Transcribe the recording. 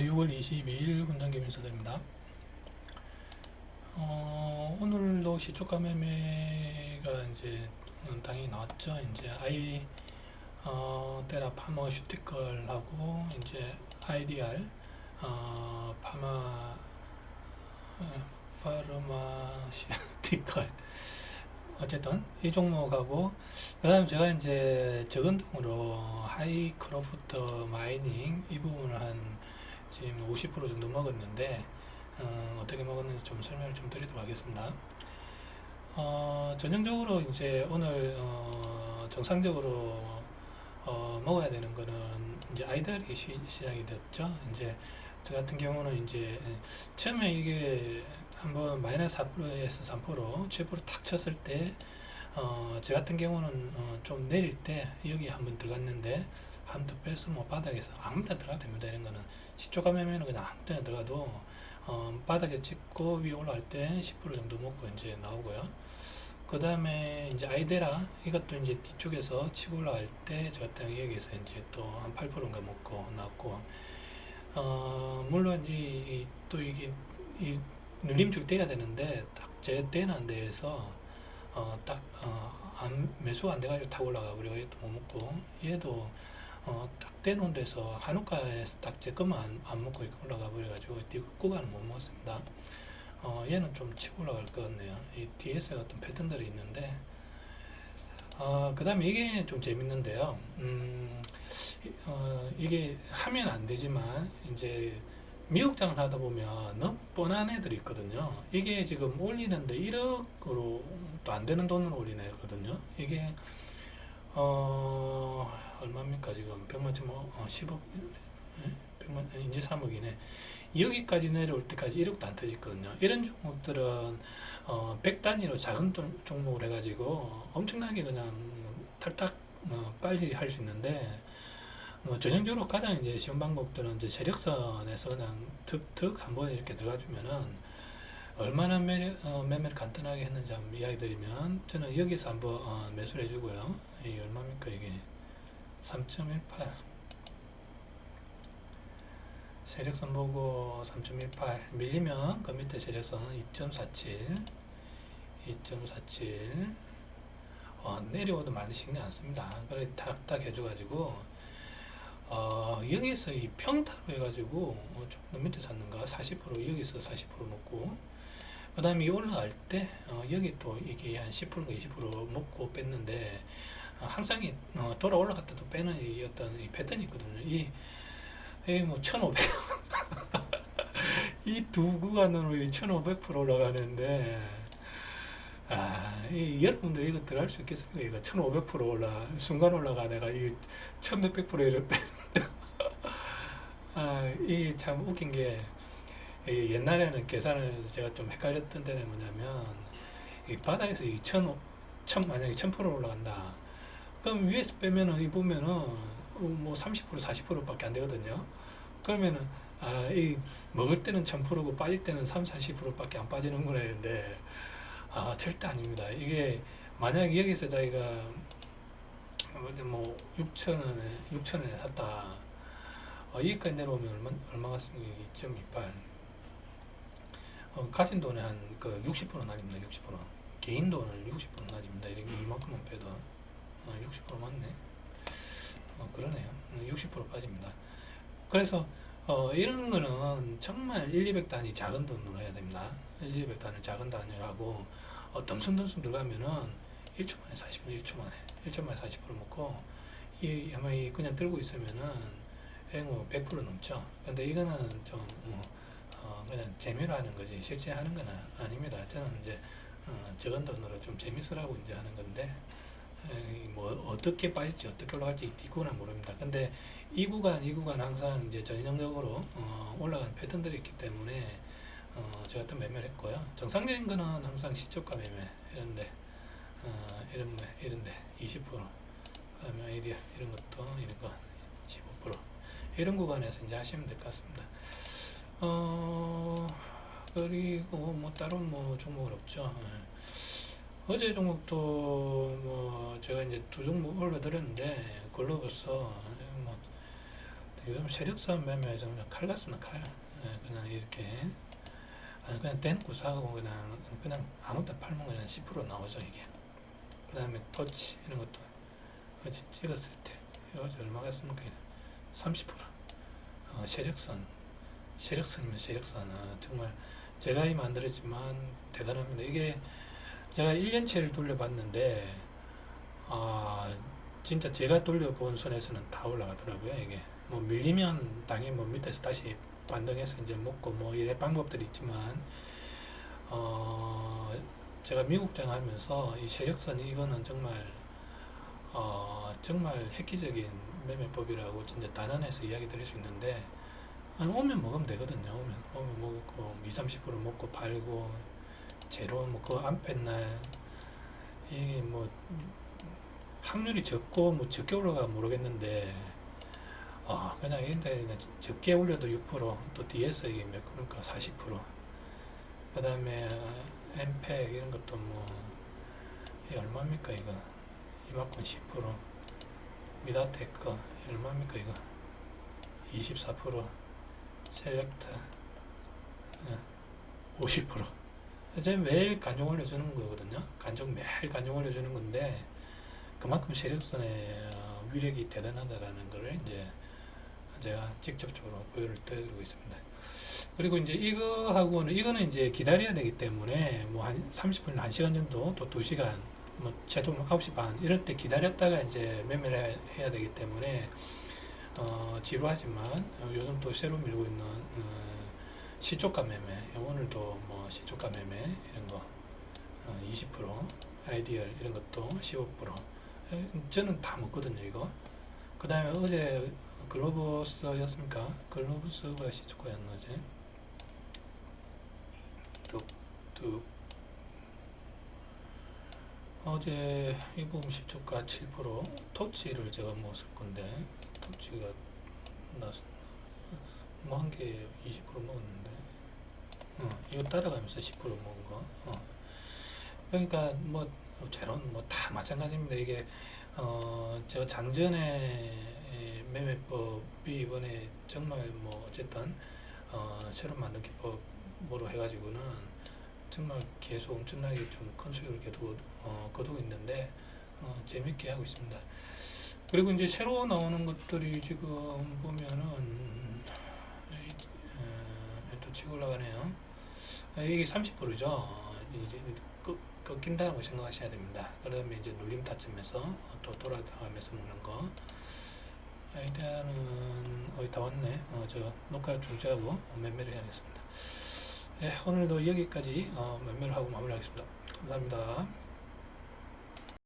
6월 22일 훈장기 민서드립니다. 어, 오늘도 시초가 매매가 이제 음, 당연히 나왔죠. 이제 아이 어, 테라 파머 슈티컬하고 이제 IDR 어, 파마 어, 파르마 슈티컬 어쨌든 이 종목하고 그다음 제가 이제 적은 돈으로 하이크로프트 마이닝 이 부분을 한 지금 50% 정도 먹었는데 어, 어떻게 먹었는지 좀 설명을 좀 드리도록 하겠습니다. 어, 전형적으로 이제 오늘 어, 정상적으로 어, 먹어야 되는 거는 이제 아이들이 시, 시작이 됐죠. 이제 저 같은 경우는 이제 처음에 이게 한번 마이너스 4%에서 3% 7%탁 쳤을 때, 어, 저 같은 경우는 어, 좀 내릴 때 여기 한번 들어갔는데 더 빼서 뭐 바닥에서 아무 데나 들어가도 됩니다. 이런 거는 시초가 매매는 그냥 아무 데나 들어가도 어, 바닥에 찍고 위에 올라갈 때 10% 정도 먹고 이제 나오고요. 그 다음에 이제 아이데라 이것도 이제 뒤쪽에서 치고 올라갈 때저 같은 경우 여기서 이제 또 한 8%인가 먹고 나왔고 어, 물론 이, 이, 또 이게 이 눌림줄 떼야 되는데 딱제 떼는 데에서 어, 딱 어, 안, 매수가 안 돼가지고 탁 올라가 버리고 얘도 못 먹고 얘도 어, 딱 떼놓은 데서 한우가에서 딱 제 것만 안, 안 먹고 이렇게 올라가 버려가지고 뒤 구간은 못 먹었습니다. 어, 얘는 좀 치고 올라갈 것 같네요. 이 뒤에서 어떤 패턴들이 있는데 어, 그 다음에 이게 좀 재밌는데요. 음, 이- 어, 이게 하면 안 되지만 이제 미국장을 하다 보면 너무 뻔한 애들이 있거든요. 이게 지금 올리는데 1억으로 또 안 되는 돈으로 올리는 애거든요. 이게 어 얼마입니까 지금 100만 점 어, 10억 예? 100만 이제 3억이네. 여기까지 내려올 때까지 1억도 안 터졌거든요. 이런 종목들은 어, 100단위로 작은 돈- 종목을 해가지고 엄청나게 그냥 탈딱 어, 빨리 할 수 있는데 뭐 전형적으로 가장 이제 쉬운 방법들은 이제 세력선에서 그냥 툭툭 한번 이렇게 들어가주면은 얼마나 매, 어, 매매를 간단하게 했는지 한번 이야기 드리면 저는 여기서 한번 어, 매수를 해주고요. 이 얼마입니까 이게 3.18 세력선 보고 3.18 밀리면 그 밑에 세력선 2.47 2.47 어, 내려오도 많이 신경 안 씁니다. 그래 탁탁 해줘가지고 어, 여기서 이 평타로 해가지고 어, 조금 밑에 샀는가? 40% 여기서 40% 먹고 그 다음에 이 올라갈 때 어, 여기 또 이게 한 10%인가 20% 먹고 뺐는데 어, 항상 이, 어, 돌아 올라갔다 또 빼는 이 어떤 이 패턴이 있거든요. 이, 이뭐 1500, 이 두 구간으로 이1500% 올라가는데, 아, 이 여러분들 이거 들어갈 수 있겠습니까? 이거 1500% 올라, 순간 올라가 내가 이 1600%를 빼는데, 아, 이게 참 웃긴 게, 이 옛날에는 계산을 제가 좀 헷갈렸던 데는 뭐냐면, 이 바닥에서 이 1000, 1000, 만약에 1000% 올라간다. 그럼 위에서 빼면은 이 보면은 어, 뭐30% 40%밖에 안 되거든요. 그러면은 아, 이 먹을 때는 1000%고 빠질 때는 3, 40%밖에 안 빠지는구나 했는데 아, 절대 아닙니다. 이게 만약 여기서 자기가 뭐 6천원에 6천원에 샀다. 어, 여기까지 내려오면 얼마 얼마 같습니까? 2.28. 어, 가진 돈의 한그 60% 날립니다. 60%. 개인 돈을 60% 날립니다. 이렇게 이만큼만 빼도 어, 60% 맞네. 어, 그러네요. 60% 빠집니다. 그래서 어, 이런 거는 정말 1, 200 단위 작은 돈으로 해야 됩니다. 1, 200 단위 작은 단위로 하고 어, 덤순덤순 들어가면은 1초 만에 40분, 1초 만에 1초 만에 40% 먹고 이 아마 이 그냥 들고 있으면은 뭐100% 넘죠. 근데 이거는 좀 뭐, 어, 그냥 재미로 하는 거지 실제 하는 건 아- 아닙니다. 저는 이제 어, 적은 돈으로 좀 재밌으라고 이제 하는 건데 뭐 어떻게 빠질지 어떻게 올라갈지 뒷구는 모릅니다. 근데 이 구간 이 구간 항상 이제 전형적으로 어, 올라가는 패턴들이 있기 때문에 어, 제가 또 매매를 했고요. 정상적인 거는 항상 시초가 매매 이런데 어, 이런 매 이런데 20% 그다음에 아이디어 이런 것도 이런 거 15% 이런 구간에서 이제 하시면 될 것 같습니다. 어 그리고 뭐 다른 뭐 종목은 없죠. 예. 어제 종목도 뭐 제가 이제 두 종목 올려드렸는데 글로버서 뭐 요즘 세력선 매매 좀칼 같습니다 칼. 예, 그냥 이렇게. 그냥 대놓고 사고 그냥 그냥 아무데나 팔면 그냥 10% 나오죠 이게. 그 다음에 터치 이런 것도 어제 찍었을 때 어제 얼마 갔습니까? 30% 어, 세력선 세력선이면 세력선. 어, 정말 제가 이 만들었지만 대단합니다. 이게 제가 1년치를 돌려봤는데 아 진짜 제가 돌려본 손에서는 다 올라가더라고요 이게. 뭐 밀리면 당연히 뭐 밑에서 다시 반등해서 이제 먹고 뭐 이래 방법들이 있지만 어 제가 미국장 하면서 이 세력선 이거는 정말 어 정말 획기적인 매매법이라고 진짜 단언해서 이야기 드릴 수 있는데 아니, 오면 먹으면 되거든요. 오면 오면 먹고 2, 30% 먹고 팔고 제로 뭐그 안패 날. 이게 뭐 확률이 적고 뭐 적게 올라가 모르겠는데 아 그냥 그냥 적게 올려도 6%또 뒤에서 이게 몇 그러니까 40% 그다음에 엠팩 이런 것도 뭐 얼마입니까 이거? 이만큼 10% 미다테크 얼마입니까 이거? 24% 셀렉트 어, 50% 이제 매일 간용 올려주는 거거든요 간종 매일 간용 올려주는 건데 그만큼 세력선의 어, 위력이 대단하다라는 것을 이제 제가 직접적으로 보여를 드리고 있습니다. 그리고 이제 이거하고는 이거는 이제 기다려야 되기 때문에 뭐 한 30분, 1시간 정도 또 2시간 뭐 최종 9시 반 이럴 때 기다렸다가 이제 매매를 해야 되기 때문에 어, 지루하지만 어, 요즘 또 새로 밀고 있는 어, 시초가 매매 오늘도 뭐 시초가 매매 이런 거 어, 20% 아이디얼 이런 것도 15% 에, 저는 다 먹거든요 이거. 그 다음에 어제 글로버스였습니까? 글로버스가 시초가였나 어제? 뚝뚝. 어제 이 부분 시초가 7% 토치를 제가 먹었을 건데 토치가 나뭐한 개 20% 먹었는데 어, 이거 따라가면서 10% 먹은 거 어. 그러니까 뭐 제론 뭐다 마찬가지입니다 이게 어 제가 장전에 매매법이 이번에 정말 뭐 어쨌든 어 새로 만든 기법으로 해가지고는 정말 계속 엄청나게 좀 큰 수익을 거두고 어, 있는데 어, 재밌게 하고 있습니다. 그리고 이제 새로 나오는 것들이 지금 보면은 또 치고 올라가네요. 아, 이게 30%죠. 이제 꺾, 꺾인다고 생각하셔야 됩니다. 그다음에 이제 눌림 타점에서 또 돌아가면서 먹는 거. 아이디어는 거의 다 왔네. 어, 저 녹화 중지하고 매매를 해야겠습니다. 예, 오늘도 여기까지 어, 매매를 하고 마무리하겠습니다. 감사합니다.